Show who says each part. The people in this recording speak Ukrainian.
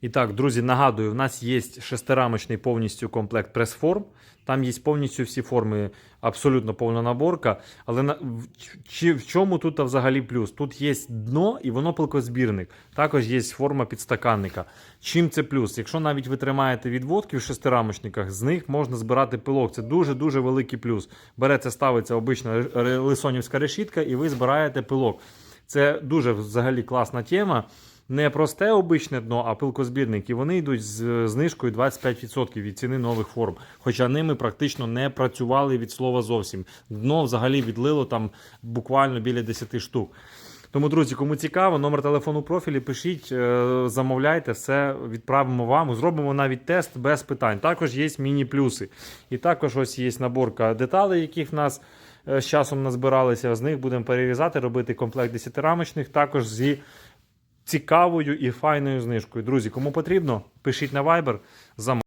Speaker 1: І так, друзі, нагадую, в нас є шестирамочний повністю комплект прес-форм. Там є повністю всі форми, абсолютно повна наборка. Але на, чи, в чому тут взагалі плюс? Тут є дно і воно пилкозбірник. Також є форма підстаканника. Чим це плюс? Якщо навіть ви тримаєте відводки в шестирамочниках, з них можна збирати пилок. Це дуже-дуже великий плюс. Береться, ставиться обична лисонівська решітка, і ви збираєте пилок. Це дуже взагалі класна тема. Не просте обичне дно, а пилкозбірник. І вони йдуть з знижкою 25% від ціни нових форм. Хоча ними практично не працювали від слова зовсім. Дно взагалі відлило там буквально біля 10 штук. Тому, друзі, кому цікаво, номер телефону профілі, пишіть, е, замовляйте, все відправимо вам. Зробимо навіть тест без питань. Також є міні-плюси. І також ось є наборка деталей, яких в нас е, з часом назбиралися. З них будемо перерізати, робити комплект 10-рамочних, також зі цікавою і файною знижкою. Друзі, кому потрібно, пишіть на Viber.